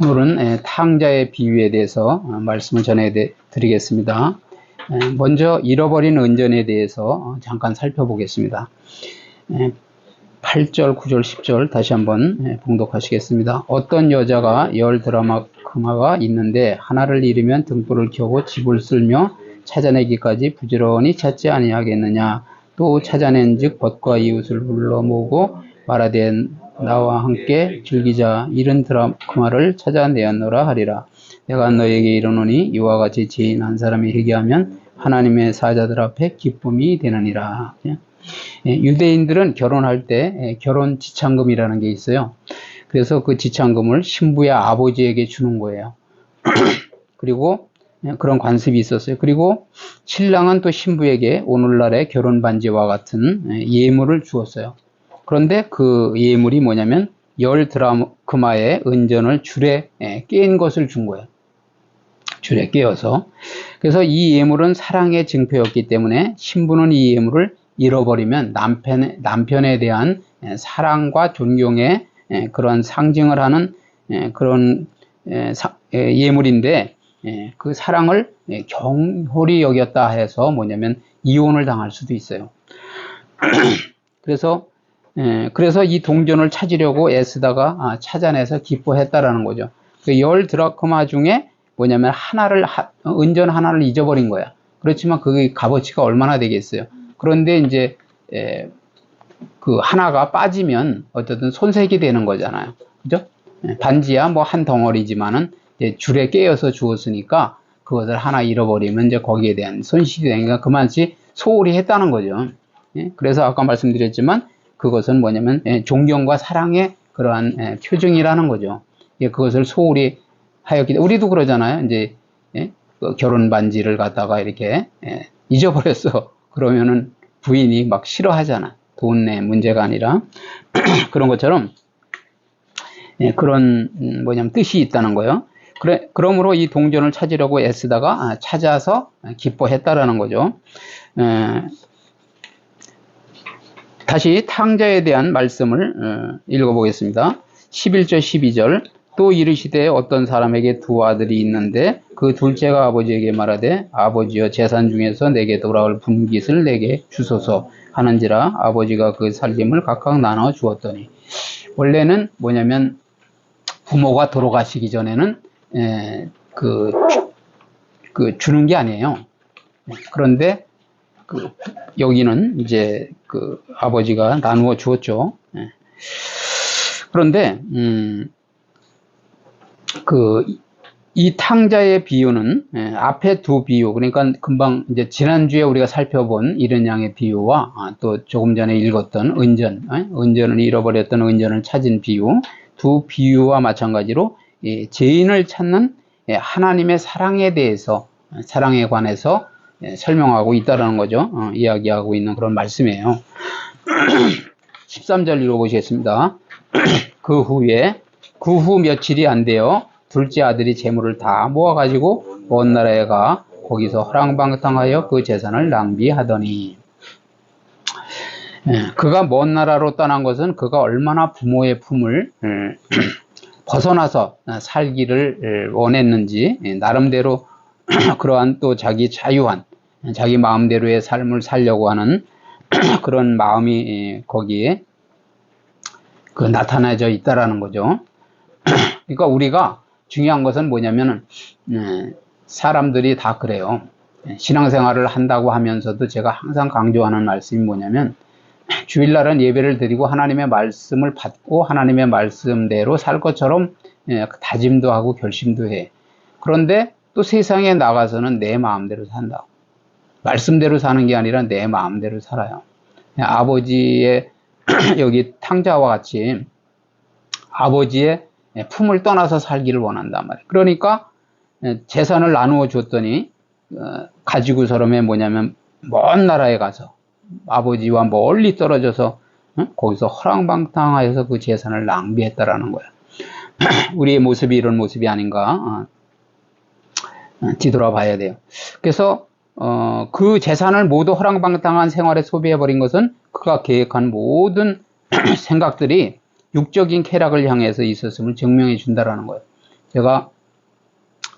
오늘은 탕자의 비유에 대해서 어, 말씀을 전해드리겠습니다. 먼저 잃어버린 은전에 대해서 어, 잠깐 살펴보겠습니다. 8절, 9절, 10절 다시 한번 봉독하시겠습니다. 어떤 여자가 열 드라마크마가 있는데 하나를 잃으면 등불을 켜고 집을 쓸며 찾아내기까지 부지런히 찾지 아니하겠느냐 또 찾아낸 즉 벗과 이웃을 불러 모으고 말하되 나와 함께 즐기자 이른 드라크마를 찾아내었노라 하리라. 내가 너에게 이르노니 이와 같이 지인 한 사람이 회개하면 하나님의 사자들 앞에 기쁨이 되느니라. 예, 유대인들은 결혼할 때 예, 결혼 지창금이라는 게 있어요. 그래서 그 지창금을 신부의 아버지에게 주는 거예요. 그리고 예, 그런 관습이 있었어요. 그리고 신랑은 또 신부에게 오늘날의 결혼 반지와 같은 예물을 주었어요. 그런데 그 예물이 뭐냐면 열 드라크마의 은전을 줄에 예, 깬 것을 준 거예요. 줄에 깨어서. 그래서 이 예물은 사랑의 증표였기 때문에 신부는 이 예물을 잃어버리면 남편, 남편에 대한 예, 사랑과 존경의 예, 그런 상징을 하는 그런 예물인데 그 사랑을 경홀히 여겼다 해서 뭐냐면 이혼을 당할 수도 있어요. 그래서 예, 그래서 이 동전을 찾으려고 애쓰다가 아, 찾아내서 기뻐했다라는 거죠. 그 열 드라크마 중에 뭐냐면 하나를 은전 하나를 잊어버린 거야. 그렇지만 그게 값어치가 얼마나 되겠어요. 그런데 이제 에, 그 하나가 빠지면 어쨌든 손색이 되는 거잖아요. 그죠? 예, 반지야 뭐 한 덩어리지만은 줄에 깨어서 주었으니까 그것을 하나 잃어버리면 이제 거기에 대한 손실이 되니까 그만치 소홀히 했다는 거죠. 예? 그래서 아까 말씀드렸지만 그것은 뭐냐면 예, 존경과 사랑의 그러한 예, 표정이라는 거죠. 예, 그것을 소홀히 하였기 때문에 우리도 그러잖아요. 이제 그 결혼 반지를 갖다가 이렇게 잊어버렸어. 그러면은 부인이 막 싫어하잖아. 돈 내 문제가 아니라 그런 것처럼 그런 음, 뭐냐면 뜻이 있다는 거예요. 그래, 그러므로 이 동전을 찾으려고 애쓰다가 아, 찾아서 기뻐했다라는 거죠. 다시 탕자에 대한 말씀을 어, 읽어보겠습니다. 11절 12절 또 이르시되 어떤 사람에게 두 아들이 있는데 그 둘째가 아버지에게 말하되 아버지여 재산 중에서 내게 돌아올 분깃을 내게 주소서 하는지라 아버지가 그 살림을 각각 나눠 주었더니 원래는 뭐냐면 부모가 돌아가시기 전에는 에, 그, 그 주는 게 아니에요. 그런데 그 여기는 이제 그 아버지가 나누어 주었죠. 예. 그런데 음, 그이 탕자의 비유는 예, 앞에 두 비유 그러니까 금방 이제 지난주에 우리가 살펴본 이런 양의 비유와 아, 또 조금 전에 읽었던 은전 예? 은전을 잃어버렸던 은전을 찾은 비유 두 비유와 마찬가지로 이 죄인을 찾는 예, 하나님의 사랑에 대해서 사랑에 관해서 예, 설명하고 있다라는 거죠. 어, 이야기하고 있는 그런 말씀이에요. 13절 읽어보시겠습니다. 그 후에 그 후 며칠이 안 돼요. 둘째 아들이 재물을 다 모아가지고 먼 나라에 가 거기서 허랑방탕하여 그 재산을 낭비하더니 예, 그가 먼 나라로 떠난 것은 그가 얼마나 부모의 품을 음, 벗어나서 살기를 원했는지 예, 나름대로 그러한 또 자기 자유한 자기 마음대로의 삶을 살려고 하는 그런 마음이 거기에 그 나타나져 있다라는 거죠. 그러니까 우리가 중요한 것은 뭐냐면은 사람들이 다 그래요. 신앙생활을 한다고 하면서도 제가 항상 강조하는 말씀이 뭐냐면 주일날은 예배를 드리고 하나님의 말씀을 받고 하나님의 말씀대로 살 것처럼 다짐도 하고 결심도 해. 그런데 또 세상에 나가서는 내 마음대로 산다. 말씀대로 사는 게 아니라 내 마음대로 살아요. 아버지의 여기 탕자와 같이 아버지의 품을 떠나서 살기를 원한단 말이에요. 그러니까 재산을 나누어 줬더니 어, 가지고 서름에 뭐냐면 먼 나라에 가서 아버지와 멀리 떨어져서 거기서 허랑방탕하여서 그 재산을 낭비했다라는 거예요. 우리의 모습이 이런 모습이 아닌가 어, 어, 뒤돌아봐야 돼요. 그래서 어, 그 재산을 모두 허랑방탕한 생활에 소비해버린 것은 그가 계획한 모든 생각들이 육적인 쾌락을 향해서 있었음을 증명해 준다라는 거예요. 제가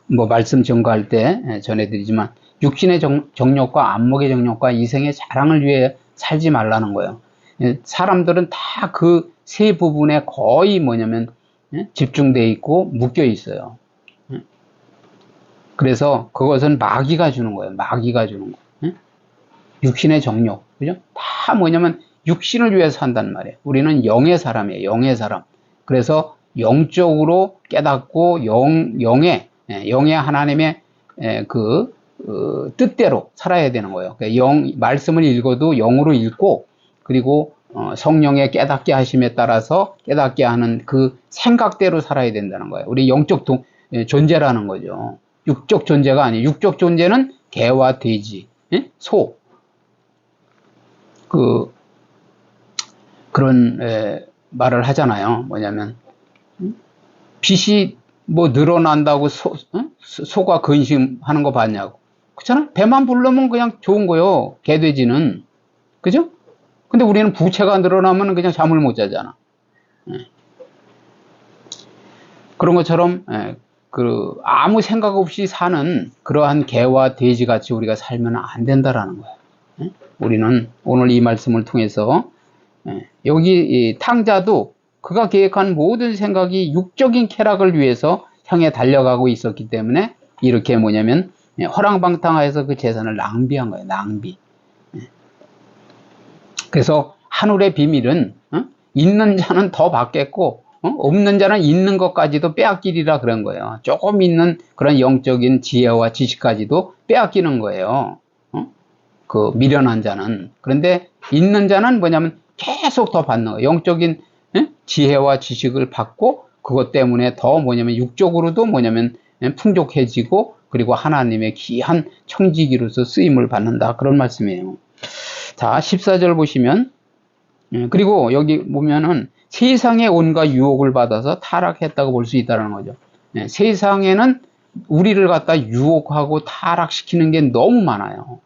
뭐 말씀 전가할 때 예, 전해드리지만 육신의 정, 정욕과 안목의 정욕과 이생의 자랑을 위해 살지 말라는 거예요. 예, 사람들은 다 그 세 부분에 거의 뭐냐면 예, 집중돼 있고 묶여 있어요. 예. 그래서 그것은 마귀가 주는 거예요. 마귀가 주는 거. 예? 육신의 정욕, 그죠? 다 뭐냐면 육신을 위해서 산단 말이에요. 우리는 영의 사람이에요. 영의 사람. 그래서 영적으로 깨닫고 영, 영의, 예, 영의 하나님의 예, 그 어, 뜻대로 살아야 되는 거예요. 그러니까 영 말씀을 읽어도 영으로 읽고 그리고 어, 성령의 깨닫게 하심에 따라서 깨닫게 하는 그 생각대로 살아야 된다는 거예요. 우리 영적 동, 예, 존재라는 거죠. 육적 존재가 아니에요. 육적 존재는 개와 돼지, 예? 소. 그 그런 에, 말을 하잖아요. 뭐냐면 음? 빛이 뭐 늘어난다고 소, 어? 소가 근심하는 거 봤냐고. 그렇잖아? 배만 부르면 그냥 좋은 거요. 개돼지는. 그죠? 근데 우리는 부채가 늘어나면 그냥 잠을 못 자잖아. 예. 그런 것처럼 예, 그 아무 생각 없이 사는 그러한 개와 돼지 같이 우리가 살면 안 된다라는 거예요. 예? 우리는 오늘 이 말씀을 통해서 예, 여기 탕자도 그가 계획한 모든 생각이 육적인 쾌락을 위해서 향해 달려가고 있었기 때문에 이렇게 뭐냐면 예, 허랑방탕하여서 그 재산을 낭비한 거예요. 낭비. 예. 그래서 하늘의 비밀은 어? 있는 자는 더 받겠고 어? 없는 자는 있는 것까지도 빼앗기리라 그런 거예요. 조금 있는 그런 영적인 지혜와 지식까지도 빼앗기는 거예요. 어? 그 미련한 자는 그런데 있는 자는 뭐냐면 계속 더 받는 거예요. 영적인 지혜와 지식을 받고 그것 때문에 더 뭐냐면 육적으로도 뭐냐면 풍족해지고 그리고 하나님의 귀한 청지기로서 쓰임을 받는다. 그런 말씀이에요. 자, 14절 보시면, 예, 그리고 여기 보면은 세상의 온갖 유혹을 받아서 타락했다고 볼 수 있다는 거죠. 예, 세상에는 우리를 갖다 유혹하고 타락시키는 게 너무 많아요.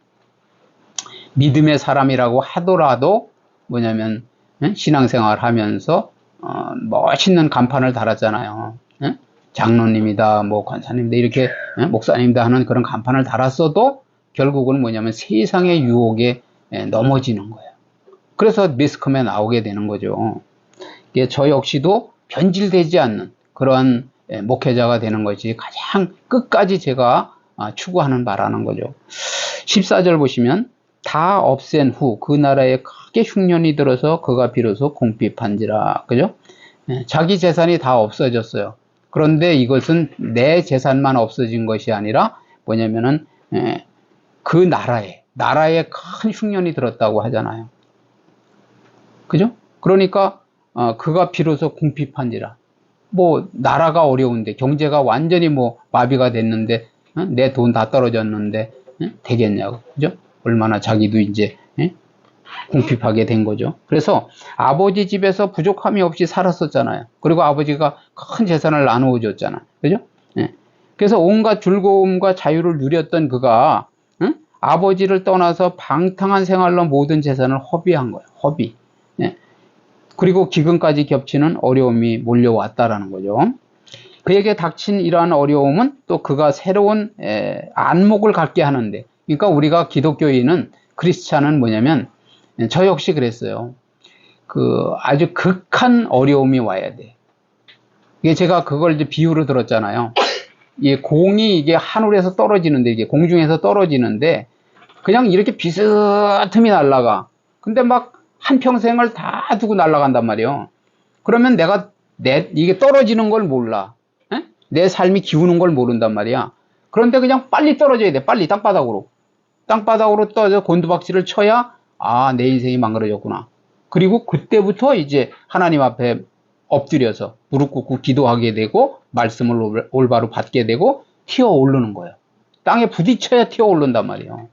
믿음의 사람이라고 하더라도 뭐냐면 예, 신앙생활 하면서 어, 멋있는 간판을 달았잖아요. 장로님이다, 뭐 관사님이다 이렇게 예, 목사님이다 하는 그런 간판을 달았어도 결국은 뭐냐면 세상의 유혹에 예, 넘어지는 거예요. 그래서 미스컴에 나오게 되는 거죠. 저 역시도 변질되지 않는 그러한 예, 목회자가 되는 것이 가장 끝까지 제가 아, 추구하는 바라는 거죠. 14절 보시면 다 없앤 후 그 나라에 크게 흉년이 들어서 그가 비로소 공핍한지라 그죠? 자기 재산이 다 없어졌어요. 그런데 이것은 내 재산만 없어진 것이 아니라 뭐냐면은 예, 그 나라에 나라에 큰 흉년이 들었다고 하잖아요. 그죠? 그러니까 어, 그가 비로소 궁핍한지라. 뭐 나라가 어려운데 경제가 완전히 뭐 마비가 됐는데 어? 내돈 다 떨어졌는데 어? 되겠냐고 그죠? 얼마나 자기도 이제 예? 궁핍하게 된 거죠. 그래서 아버지 집에서 부족함이 없이 살았었잖아요. 그리고 아버지가 큰 재산을 나누어 줬잖아. 그죠? 예. 그래서 온갖 즐거움과 자유를 누렸던 그가 응? 아버지를 떠나서 방탕한 생활로 모든 재산을 허비한 거예요. 허비. 예. 그리고 기근까지 겹치는 어려움이 몰려왔다라는 거죠. 그에게 닥친 이러한 어려움은 또 그가 새로운 에, 안목을 갖게 하는데, 그러니까 우리가 기독교인은 크리스찬은 뭐냐면 네, 저 역시 그랬어요. 그 아주 극한 어려움이 와야 돼. 이게 제가 그걸 이제 비유로 들었잖아요. 이 공이 이게 하늘에서 떨어지는데 이게 공중에서 떨어지는데 그냥 이렇게 비스듬히 날아가. 근데 막 한평생을 다 두고 날아간단 말이에요. 그러면 내가 내 이게 떨어지는 걸 몰라. 에? 내 삶이 기우는 걸 모른단 말이야. 그런데 그냥 빨리 떨어져야 돼. 빨리 땅바닥으로. 땅바닥으로 떠서 곤두박질을 쳐야 아, 내 인생이 망가져졌구나. 그리고 그때부터 이제 하나님 앞에 엎드려서 무릎 꿇고 기도하게 되고 말씀을 올바로 받게 되고 튀어 오르는 거예요. 땅에 부딪혀야 튀어 오른단 말이에요.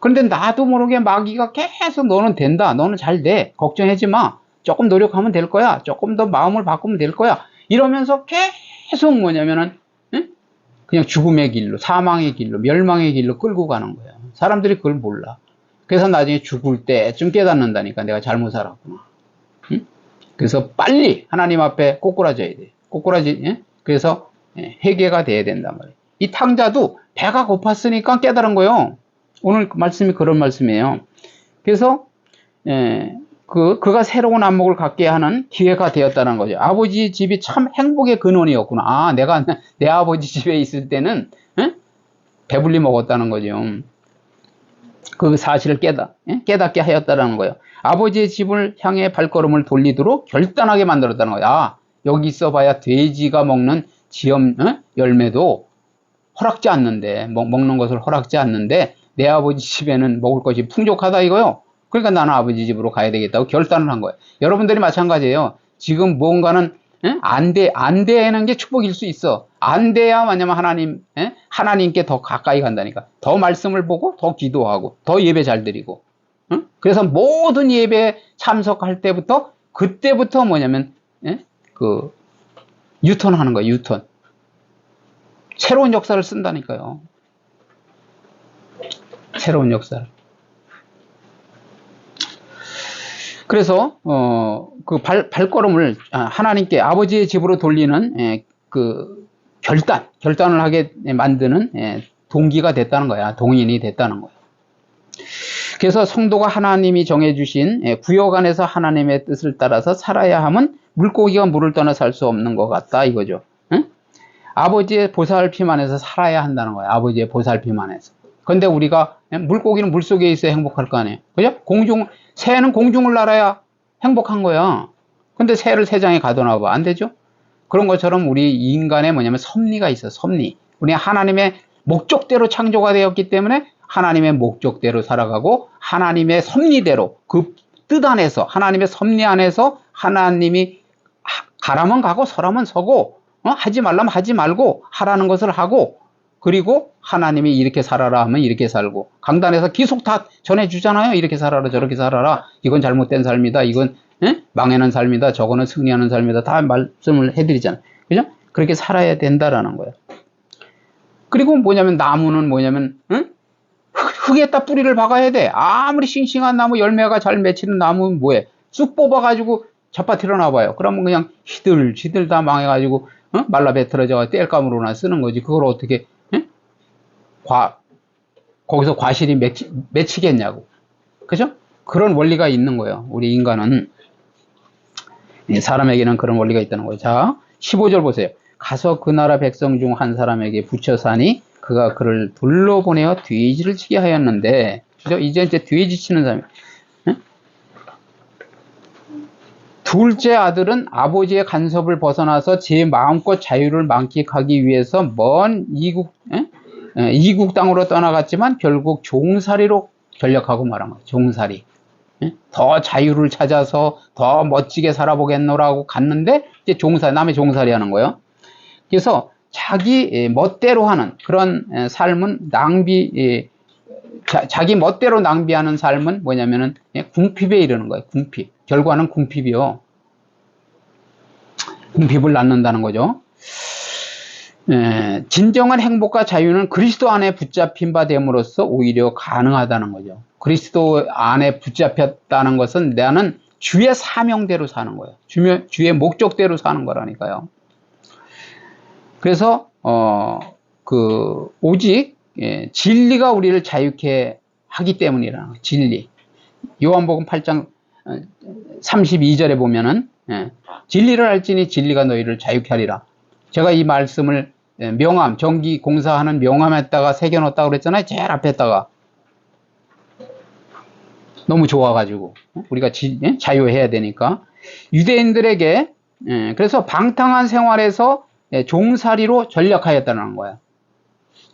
그런데 나도 모르게 마귀가 계속 너는 된다. 너는 잘 돼. 걱정하지 마. 조금 노력하면 될 거야. 조금 더 마음을 바꾸면 될 거야. 이러면서 계속 뭐냐면은 응? 그냥 죽음의 길로, 사망의 길로, 멸망의 길로 끌고 가는 거예요. 사람들이 그걸 몰라. 그래서 나중에 죽을 때쯤 깨닫는다니까 내가 잘못 살았구나. 응? 그래서 빨리 하나님 앞에 꼬꾸라져야 돼. 꼬꾸라지. 예? 그래서 예, 회개가 돼야 된단 말이에요. 이 탕자도 배가 고팠으니까 깨달은 거예요. 오늘 그 말씀이 그런 말씀이에요. 그래서 예, 그 그가 새로운 안목을 갖게 하는 기회가 되었다는 거죠. 아버지 집이 참 행복의 근원이었구나. 아, 내가 내 아버지 집에 있을 때는 예? 배불리 먹었다는 거죠. 그 사실을 깨닫, 예? 깨닫게 하였다는 거예요. 아버지의 집을 향해 발걸음을 돌리도록 결단하게 만들었다는 거예요. 아, 여기 있어봐야 돼지가 먹는 지엄 어? 열매도 허락지 않는데 먹, 먹는 것을 허락지 않는데 내 아버지 집에는 먹을 것이 풍족하다 이거요. 그러니까 나는 아버지 집으로 가야 되겠다고 결단을 한 거예요. 여러분들이 마찬가지예요. 지금 뭔가는 예? 안 돼, 안 되는 게 축복일 수 있어. 안 돼야 뭐냐면 하나님, 예? 하나님께 더 가까이 간다니까. 더 말씀을 보고, 더 기도하고, 더 예배 잘 드리고. 응? 그래서 모든 예배 참석할 때부터, 그때부터 뭐냐면, 예? 그, 유턴하는 거예요, 유턴. 새로운 역사를 쓴다니까요. 새로운 역사를. 그래서 어 그 발 발걸음을 아, 하나님께 아버지의 집으로 돌리는 예, 그 결단 결단을 하게 만드는 예, 동기가 됐다는 거야 동인이 됐다는 거야. 그래서 성도가 하나님이 정해주신 예, 구역 안에서 하나님의 뜻을 따라서 살아야 함은 물고기가 물을 떠나 살 수 없는 것 같다 이거죠. 응? 아버지의 보살핌 안에서 살아야 한다는 거야. 아버지의 보살핌 안에서. 근데 우리가 예, 물고기는 물 속에 있어야 행복할 거 아니에요. 그죠? 공중 새는 공중을 날아야 행복한 거야. 근데 새를 새장에 가둬놔 봐. 안 되죠? 그런 것처럼 우리 인간에 뭐냐면 섭리가 있어, 섭리. 우리 하나님의 목적대로 창조가 되었기 때문에 하나님의 목적대로 살아가고 하나님의 섭리대로 그 뜻 안에서 하나님의 섭리 안에서 하나님이 가라면 가고 서라면 서고 어? 하지 말라면 하지 말고 하라는 것을 하고 그리고 하나님이 이렇게 살아라 하면 이렇게 살고 강단에서 계속 다 전해주잖아요. 이렇게 살아라 저렇게 살아라. 이건 잘못된 삶이다. 이건 에? 망하는 삶이다. 저거는 승리하는 삶이다. 다 말씀을 해드리잖아요. 그죠? 그렇게 살아야 된다라는 거예요. 그리고 뭐냐면 나무는 뭐냐면 응? 흙에다 뿌리를 박아야 돼. 아무리 싱싱한 나무 열매가 잘 맺히는 나무는 뭐해? 쑥 뽑아가지고 잡아들여 놔봐요. 그러면 그냥 시들 시들 다 망해가지고 어? 말라 배틀어져 뗄감으로나 쓰는 거지. 그걸 어떻게 과, 거기서 과실이 맺히, 맺히겠냐고. 그죠? 그런 원리가 있는 거예요. 우리 인간은. 사람에게는 그런 원리가 있다는 거예요. 자, 15절 보세요. 가서 그 나라 백성 중 한 사람에게 붙여 사니 그가 그를 돌로 보내어 돼지를 치게 하였는데, 그죠? 이제 이제 돼지 치는 사람이. 둘째 아들은 아버지의 간섭을 벗어나서 제 마음껏 자유를 만끽하기 위해서 먼 이국, 에? 예, 이국 땅으로 떠나갔지만 결국 종살이로 전력하고 말한 거예요. 종살이. 예? 더 자유를 찾아서 더 멋지게 살아보겠노라고 갔는데 이제 종살 남의 종살이 하는 거예요. 그래서 자기 예, 멋대로 하는 그런 삶은 낭비 자, 기 멋대로 낭비하는 삶은 뭐냐면은 궁핍에 이르는 거예요. 궁핍. 결과는 궁핍이요. 궁핍을 낳는다는 거죠. 예, 진정한 행복과 자유는 그리스도 안에 붙잡힌 바 됨으로써 오히려 가능하다는 거죠. 그리스도 안에 붙잡혔다는 것은 나는 주의 사명대로 사는 거예요. 주의, 주의 목적대로 사는 거라니까요. 그래서 어, 그 오직 예, 진리가 우리를 자유케 하기 때문이라는 거예요. 진리. 요한복음 8장 32절에 어, 보면은 예, 진리를 알지니 진리가 너희를 자유케 하리라. 제가 이 말씀을 예, 명함, 전기 공사하는 명함에다가 새겨놓았다고 그랬잖아요. 제일 앞에다가. 너무 좋아가지고. 우리가 지, 예? 자유해야 되니까. 유대인들에게, 예, 그래서 방탕한 생활에서 예, 종살이로 전략하였다는 거야.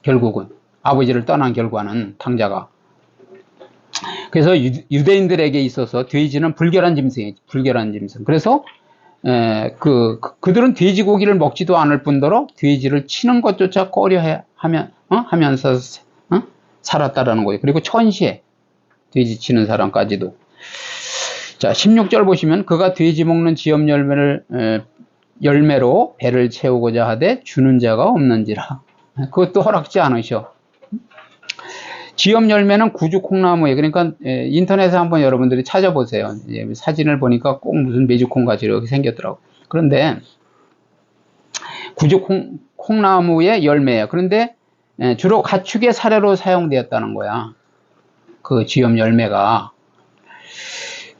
결국은. 아버지를 떠난 결과는 탕자가. 그래서 유, 대인들에게 있어서 돼지는 불결한 짐승이지. 불결한 짐승. 그래서 에, 그, 그, 들은 돼지고기를 먹지도 않을 뿐더러 돼지를 치는 것조차 꺼려 하면, 어? 하면서, 어? 살았다라는 거예요. 그리고 천시에 돼지 치는 사람까지도. 자, 16절 보시면 그가 돼지 먹는 지엽 열매를, 에, 열매로 배를 채우고자 하되 주는 자가 없는지라. 그것도 허락지 않으셔. 지엽 열매는 구주 콩나무에 그러니까 예, 인터넷에 한번 여러분들이 찾아보세요. 예, 사진을 보니까 꼭 무슨 메주콩 같이 이렇게 생겼더라고. 그런데 구주 콩, 콩나무의 열매예요. 그런데 예, 주로 가축의 사료로 사용되었다는 거야. 그 쥐염 열매가.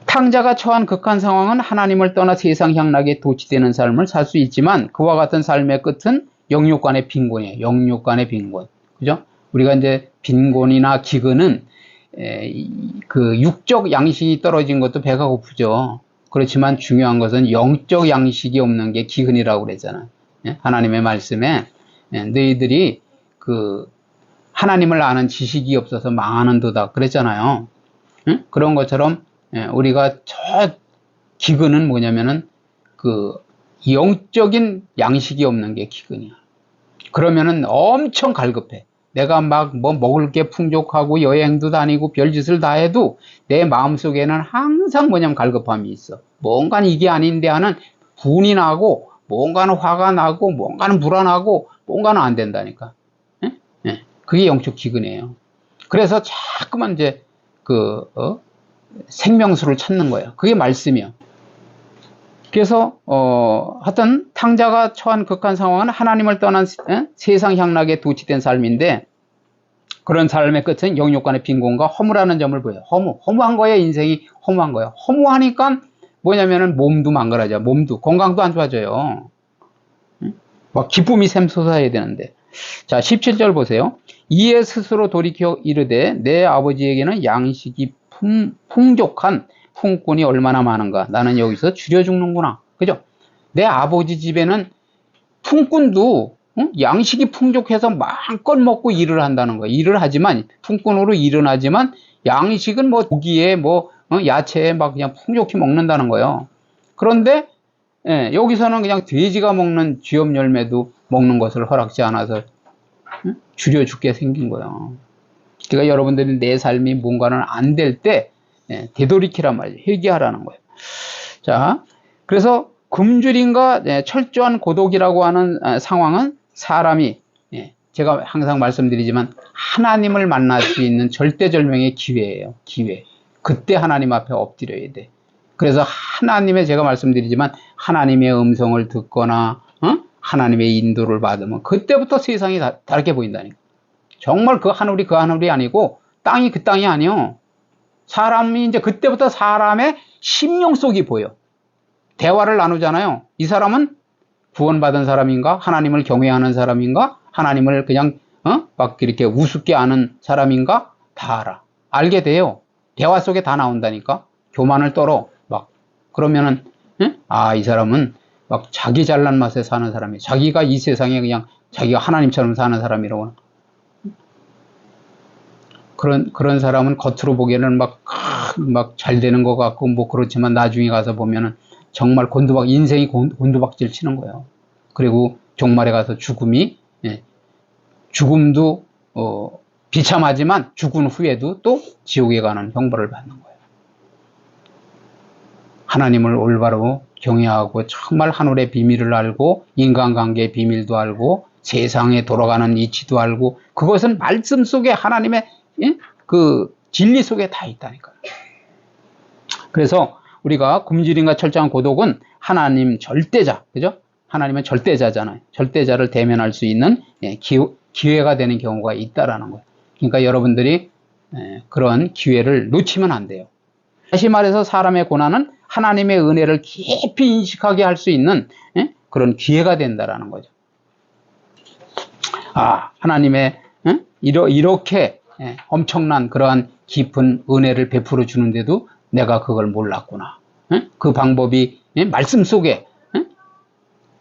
탕자가 처한 극한 상황은 하나님을 떠나 세상 향락에 도취되는 삶을 살 수 있지만 그와 같은 삶의 끝은 영육간의 빈곤이에요. 영육간의 빈곤. 그죠? 우리가 이제 빈곤이나 기근은 그 육적 양식이 떨어진 것도 배가 고프죠. 그렇지만 중요한 것은 영적 양식이 없는 게 기근이라고 그랬잖아. 예? 하나님의 말씀에 예, 너희들이 그 하나님을 아는 지식이 없어서 망하는도다 그랬잖아요. 응? 그런 것처럼 예, 우리가 저 기근은 뭐냐면은 그 영적인 양식이 없는 게 기근이야. 그러면은 엄청 갈급해. 내가 막 뭐 먹을 게 풍족하고 여행도 다니고 별짓을 다 해도 내 마음속에는 항상 뭐냐면 갈급함이 있어. 뭔가는 이게 아닌데 하는 분이 나고 뭔가는 화가 나고 뭔가는 불안하고 뭔가는 안 된다니까. 예? 예. 그게 영적 기근이에요. 그래서 자꾸만 이제 그 어? 생명수를 찾는 거예요. 그게 말씀이요. 그래서 어 하여튼 탕자가 처한 극한 상황은 하나님을 떠난 세- 에? 세상 향락에 도취된 삶인데 그런 삶의 끝은 영육간의 빈곤과 허무라는 점을 보여요. 허무, 허무한 거예요. 인생이 허무한 거예요. 허무하니까 뭐냐면은 몸도 망가라져. 몸도 건강도 안 좋아져요. 응? 막 기쁨이 샘솟아야 되는데. 자, 17절 보세요. 이에 스스로 돌이켜 이르되 내 아버지에게는 양식이 품, 풍족한 품꾼이 얼마나 많은가. 나는 여기서 줄여 죽는구나. 그죠? 내 아버지 집에는 품꾼도 응? 양식이 풍족해서 마음껏 먹고 일을 한다는 거예요. 일을 하지만 품꾼으로 일은 하지만 양식은 뭐 고기에 뭐 어? 야채에 막 그냥 풍족히 먹는다는 거예요. 그런데 예, 여기서는 그냥 돼지가 먹는 쥐염 열매도 먹는 것을 허락지 않아서 응? 줄여 죽게 생긴 거예요. 그러니까 여러분들이 내 삶이 뭔가는 안 될 때 되돌이키란 말이에요. 회개하라는 거예요. 자, 그래서 굶주림과 예, 철저한 고독이라고 하는 아, 상황은 사람이 예, 제가 항상 말씀드리지만 하나님을 만날 수 있는 절대절명의 기회예요. 기회. 그때 하나님 앞에 엎드려야 돼. 그래서 하나님의 제가 말씀드리지만 하나님의 음성을 듣거나 어? 하나님의 인도를 받으면 그때부터 세상이 다, 다르게 보인다니까. 정말 그 하늘이 그 하늘이 아니고 땅이 그 땅이 아니요. 사람이 이제 그때부터 사람의 심령 속이 보여. 대화를 나누잖아요. 이 사람은 구원받은 사람인가? 하나님을 경외하는 사람인가? 하나님을 그냥 어? 막 이렇게 우습게 아는 사람인가? 다 알아. 알게 돼요. 대화 속에 다 나온다니까. 교만을 떨어. 막 그러면은 응? 아, 이 사람은 막 자기 잘난 맛에 사는 사람이 자기가 이 세상에 그냥 자기가 하나님처럼 사는 사람이라고. 그런 그런 사람은 겉으로 보기에는 막막 잘 되는 것 같고 뭐 그렇지만 나중에 가서 보면은 정말 곤두박 인생이 곤- 곤두박질 치는 거예요. 그리고 종말에 가서 죽음이 예, 죽음도 어, 비참하지만 죽은 후에도 또 지옥에 가는 형벌을 받는 거예요. 하나님을 올바로 경외하고 정말 하늘의 비밀을 알고 인간관계의 비밀도 알고 세상에 돌아가는 이치도 알고 그것은 말씀 속에 하나님의 예? 그 진리 속에 다 있다니까요. 그래서 우리가 굶주림과 철저한 고독은 하나님 절대자, 그죠? 하나님은 절대자잖아요. 절대자를 대면할 수 있는 예, 기, 기회 가 되는 경우가 있다라는 거예요. 그러니까 여러분들이 예, 그런 기회를 놓치면 안 돼요. 다시 말해서 사람의 고난은 하나님의 은혜를 깊이 인식하게 할 수 있는 예, 그런 기회가 된다라는 거죠. 아, 하나님의 이렇게 예, 엄청난 그러한 깊은 은혜를 베풀어 주는데도 내가 그걸 몰랐구나. 예? 그 방법이 예? 말씀 속에 예?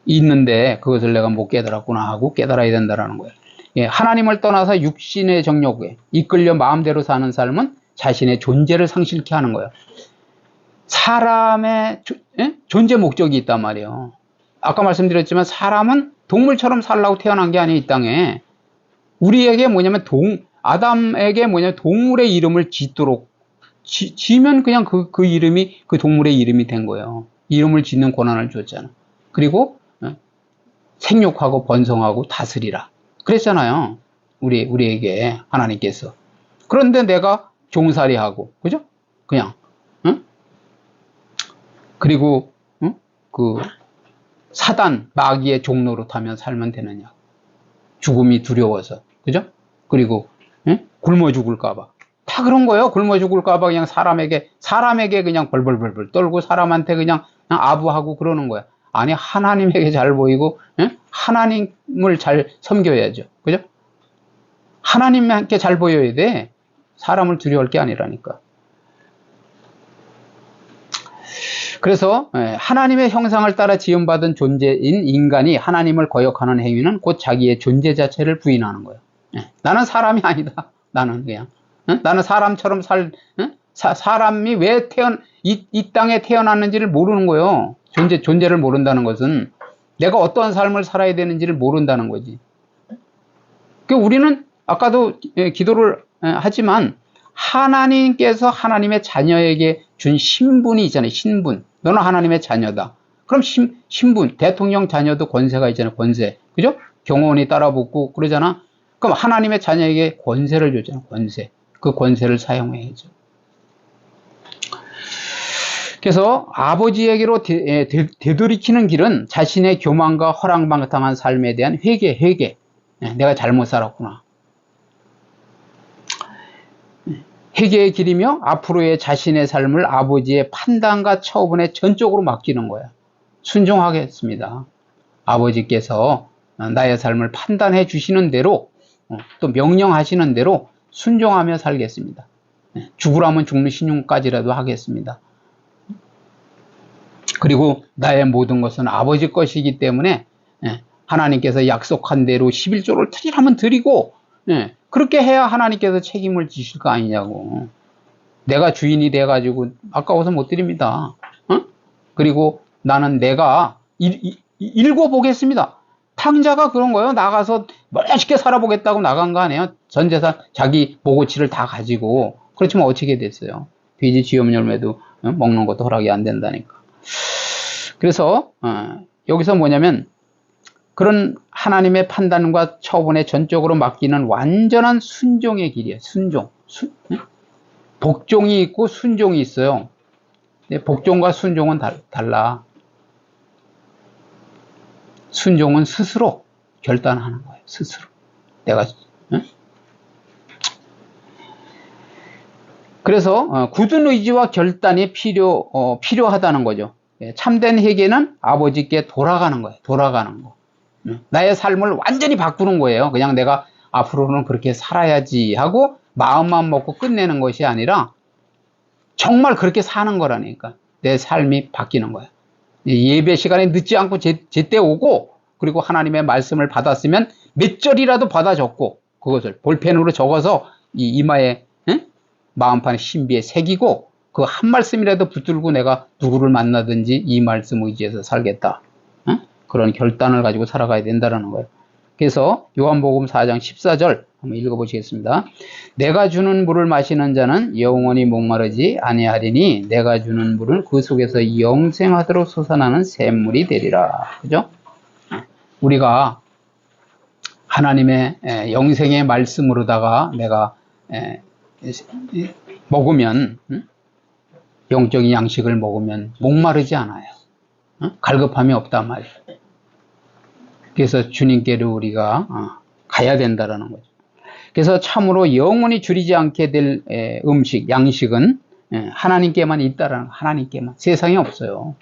있는데 그것을 내가 못 깨달았구나 하고 깨달아야 된다라는 거예요. 예, 하나님을 떠나서 육신의 정욕에 이끌려 마음대로 사는 삶은 자신의 존재를 상실케 하는 거예요. 사람의 조- 예? 존재 목적이 있단 말이에요. 아까 말씀드렸지만 사람은 동물처럼 살라고 태어난 게 아니에요, 이 땅에. 우리에게 뭐냐면 동, 아담에게 뭐냐면 동물의 이름을 짓도록 지, 지면 그냥 그, 그 이름이 그 동물의 이름이 된 거예요. 이름을 짓는 권한을 줬잖아. 그리고 어, 생육하고 번성하고 다스리라. 그랬잖아요. 우리 우리에게 하나님께서. 그런데 내가 종살이하고 그죠? 그냥 응? 그리고 응? 그 사단 마귀의 종로로 타면 살면 되느냐? 죽음이 두려워서. 그죠? 그리고, 예? 굶어 죽을까봐. 다 그런 거예요. 굶어 죽을까봐 그냥 사람에게, 사람에게 그냥 벌벌벌벌 떨고 사람한테 그냥, 그냥 아부하고 그러는 거야. 아니, 하나님에게 잘 보이고, 예? 하나님을 잘 섬겨야죠. 그죠? 하나님께 잘 보여야 돼. 사람을 두려워할 게 아니라니까. 그래서 예, 하나님의 형상을 따라 지음받은 존재인 인간이 하나님을 거역하는 행위는 곧 자기의 존재 자체를 부인하는 거예요. 예, 나는 사람이 아니다. 나는 그냥 응? 나는 사람처럼 살 응? 사, 사람이 왜 태어난 이, 이 땅에 태어났는지를 모르는 거예요. 존재 존재를 모른다는 것은 내가 어떠한 삶을 살아야 되는지를 모른다는 거지. 그 우리는 아까도 예, 기도를 예, 하지만 하나님께서 하나님의 자녀에게 준 신분이 있잖아요. 신분. 너는 하나님의 자녀다. 그럼 신, 신분, 대통령 자녀도 권세가 있잖아요. 권세. 그죠? 경호원이 따라붙고 그러잖아. 그럼 하나님의 자녀에게 권세를 줬잖아. 권세. 그 권세를 사용해야죠. 그래서 아버지에게로 되, 예, 되돌이키는 길은 자신의 교만과 허랑방탕한 삶에 대한 회개, 회개. 예, 내가 잘못 살았구나. 회개의 길이며 앞으로의 자신의 삶을 아버지의 판단과 처분에 전적으로 맡기는 거야. 순종하겠습니다. 아버지께서 나의 삶을 판단해 주시는 대로 어, 또 명령하시는 대로 순종하며 살겠습니다. 예, 죽으라면 죽는 신용까지라도 하겠습니다. 그리고 나의 모든 것은 아버지 것이기 때문에 예, 하나님께서 약속한 대로 11조를 드리라면 드리고 예, 그렇게 해야 하나님께서 책임을 지실 거 아니냐고. 내가 주인이 돼가지고 아까워서 못 드립니다. 어? 그리고 나는 내가 읽어보겠습니다. 탕자가 그런 거예요. 나가서 멋있게 살아보겠다고 나간 거 아니에요. 전 재산 자기 보고치를 다 가지고 그렇지만 어떻게 됐어요? 돼지 지엄 열매도 어? 먹는 것도 허락이 안 된다니까. 그래서 어, 여기서 뭐냐면 그런 하나님의 판단과 처분에 전적으로 맡기는 완전한 순종의 길이에요. 순종. 순, 복종이 있고 순종이 있어요. 복종과 순종은 달라. 순종은 스스로 결단하는 거예요. 스스로. 내가 응? 그래서 어, 굳은 의지와 결단이 필요 어, 필요하다는 거죠. 예, 참된 회개는 아버지께 돌아가는 거예요. 돌아가는 거. 나의 삶을 완전히 바꾸는 거예요. 그냥 내가 앞으로는 그렇게 살아야지 하고 마음만 먹고 끝내는 것이 아니라 정말 그렇게 사는 거라니까. 내 삶이 바뀌는 거야. 예배 시간에 늦지 않고 제, 제때 오고 그리고 하나님의 말씀을 받았으면 몇 절이라도 받아 적고 그것을 볼펜으로 적어서 이 이마에 응? 마음판에 신비에 새기고 그 한 말씀이라도 붙들고 내가 누구를 만나든지 이 말씀 의지해서 살겠다. 그런 결단을 가지고 살아가야 된다는 거예요. 그래서 요한복음 4장 14절 한번 읽어보시겠습니다. 내가 주는 물을 마시는 자는 영원히 목마르지 아니하리니 내가 주는 물은 그 속에서 영생하도록 솟아나는 샘물이 되리라. 그죠? 우리가 하나님의 영생의 말씀으로다가 내가 먹으면 영적인 양식을 먹으면 목마르지 않아요. 갈급함이 없단 말이에요. 그래서 주님께로 우리가 어, 가야 된다라는 거죠. 그래서 참으로 영원히 줄이지 않게 될 음식, 양식은 하나님께만 있다라는 하나님께만 세상에 없어요.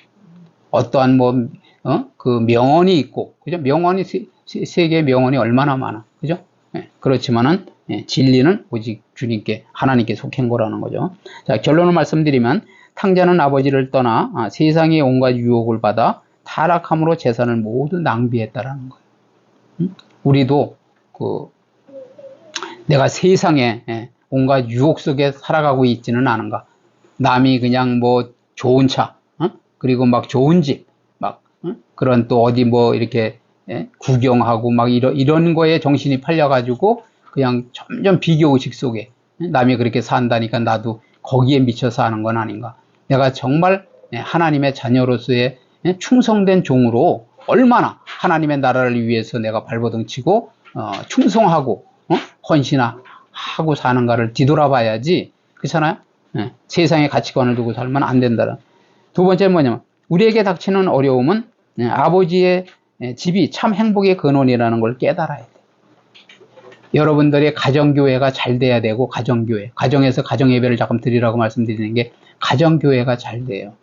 어떠한 뭐 어? 그 명언이 있고 그죠? 명언이 세, 세계 명언이 얼마나 많아, 그죠? 예, 그렇지만은 예, 진리는 오직 주님께 하나님께 속한 거라는 거죠. 자 결론을 말씀드리면 탕자는 아버지를 떠나 아, 세상의 온갖 유혹을 받아 타락함으로 재산을 모두 낭비했다라는 거예요. 응? 우리도 그 내가 세상에 예, 온갖 유혹 속에 살아가고 있지는 않은가. 남이 그냥 뭐 좋은 차, 어? 그리고 막 좋은 집, 막 어? 그런 또 어디 뭐 이렇게 예? 구경하고 막 이런 이런 거에 정신이 팔려가지고 그냥 점점 비교 의식 속에 예? 남이 그렇게 산다니까 나도 거기에 미쳐 사는 건 아닌가. 내가 정말 예, 하나님의 자녀로서의 예? 충성된 종으로 얼마나 하나님의 나라를 위해서 내가 발버둥 치고 어, 충성하고 어? 헌신하고 사는가를 뒤돌아봐야지 그렇잖아요. 예, 세상의 가치관을 두고 살면 안 된다는. 두 번째 뭐냐면 우리에게 닥치는 어려움은 예, 아버지의 예, 집이 참 행복의 근원이라는 걸 깨달아야 돼. 여러분들의 가정교회가 잘 돼야 되고, 가정교회. 가정에서 가정예배를 잠깐 드리라고 말씀드리는 게, 가정교회가 잘 돼요.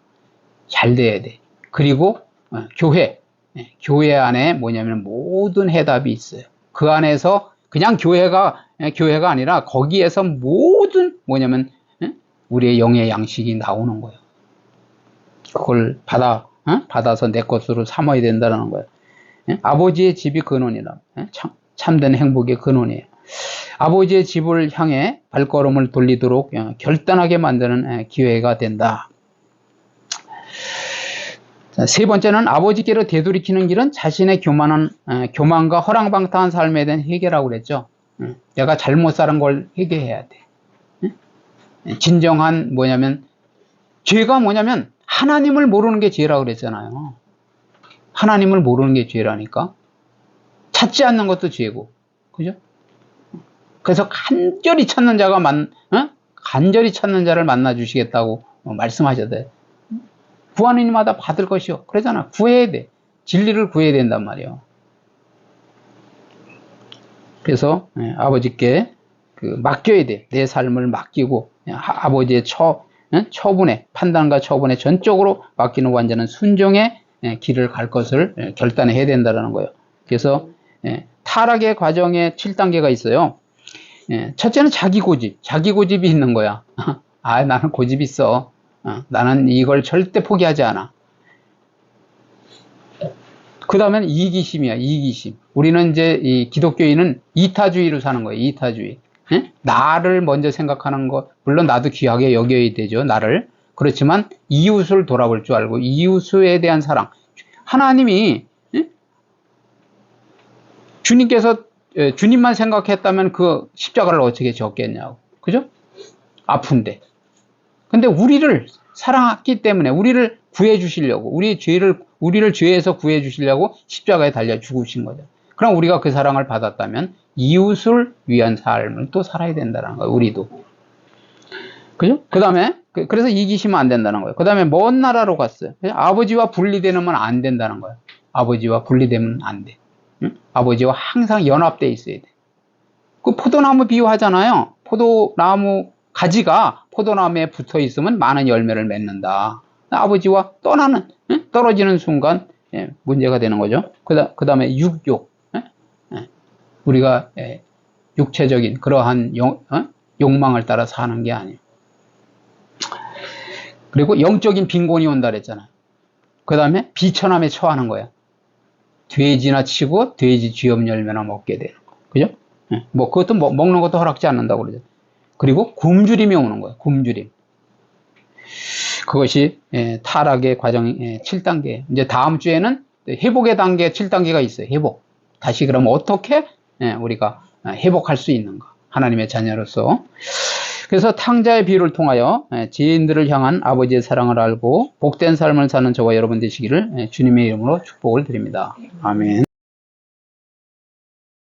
잘 돼야 돼. 그리고, 어, 교회. 예, 교회 안에 뭐냐면 모든 해답이 있어요. 그 안에서 그냥 교회가, 예, 교회가 아니라 거기에서 모든 뭐냐면, 예, 우리의 영의 양식이 나오는 거예요. 그걸 받아, 어? 받아서 내 것으로 삼아야 된다는 거예요. 예? 아버지의 집이 근원이라. 예? 참, 참된 행복의 근원이에요. 아버지의 집을 향해 발걸음을 돌리도록 어, 결단하게 만드는 예, 기회가 된다. 자, 세 번째는 아버지께로 되돌이키는 길은 자신의 교만한, 어, 교만과 허랑방탕한 삶에 대한 회개라고 그랬죠. 예, 내가 잘못 살은 걸 회개해야 돼. 예? 진정한 뭐냐면, 죄가 뭐냐면, 하나님을 모르는 게 죄라고 그랬잖아요. 하나님을 모르는 게 죄라니까. 찾지 않는 것도 죄고. 그죠? 그래서 간절히 찾는 자가 만, 어? 간절히 찾는 자를 만나 주시겠다고 말씀하셔야 돼. 구하는 이마다 받을 것이요. 그러잖아. 구해야 돼. 진리를 구해야 된단 말이에요. 그래서 예, 아버지께 그 맡겨야 돼. 내 삶을 맡기고 예, 하- 아버지의 처, 예, 처분에 판단과 처분에 전적으로 맡기는 완전한 순종의 예, 길을 갈 것을 예, 결단해야 된다는 거예요. 그래서 예, 타락의 과정에 7단계가 있어요. 예, 첫째는 자기 고집, 자기 고집이 있는 거야. 아, 나는 고집 있어. 어, 나는 이걸 절대 포기하지 않아. 그 다음엔 이기심이야, 이기심. 우리는 이제 이 기독교인은 이타주의로 사는 거예요, 이타주의. 예? 나를 먼저 생각하는 것, 물론 나도 귀하게 여겨야 되죠, 나를. 그렇지만 이웃을 돌아볼 줄 알고, 이웃에 대한 사랑. 하나님이, 예? 주님께서, 예, 주님만 생각했다면 그 십자가를 어떻게 졌겠냐고. 그죠? 아픈데. 근데 우리를 사랑했기 때문에 우리를 구해 주시려고 우리의 죄를 우리를 죄에서 구해 주시려고 십자가에 달려 죽으신 거죠. 그럼 우리가 그 사랑을 받았다면 이웃을 위한 삶을 또 살아야 된다는 거예요. 우리도. 그죠? 그다음에 그- 그래서 이기시면 안 된다는 거예요. 그다음에 먼 나라로 갔어요. 아버지와 분리되면 안 된다는 거예요. 아버지와 분리되면 안 돼. 응? 아버지와 항상 연합돼 있어야 돼. 그 포도나무 비유하잖아요. 포도나무 가지가 포도나무에 붙어 있으면 많은 열매를 맺는다. 아버지와 떠나는, 예? 떨어지는 순간 예, 문제가 되는 거죠. 그 다음에 육욕. 예? 예. 우리가 예, 육체적인 그러한 용- 어? 욕망을 따라 사는 게 아니에요. 그리고 영적인 빈곤이 온다 그랬잖아요. 그 다음에 비천함에 처하는 거야. 돼지나 치고 돼지 쥐염 열매나 먹게 되는 거. 그죠? 예. 뭐 그것도 먹- 먹는 것도 허락지 않는다고 그러죠. 그리고 굶주림이 오는 거예요. 굶주림. 그것이 예, 타락의 과정 예, 7단계. 이제 다음 주에는 회복의 단계 7단계가 있어요. 회복. 다시 그럼 어떻게 예, 우리가 회복할 수 있는가? 하나님의 자녀로서. 그래서 탕자의 비유를 통하여 예, 지인들을 향한 아버지의 사랑을 알고 복된 삶을 사는 저와 여러분 되시기를 예, 주님의 이름으로 축복을 드립니다. 아멘.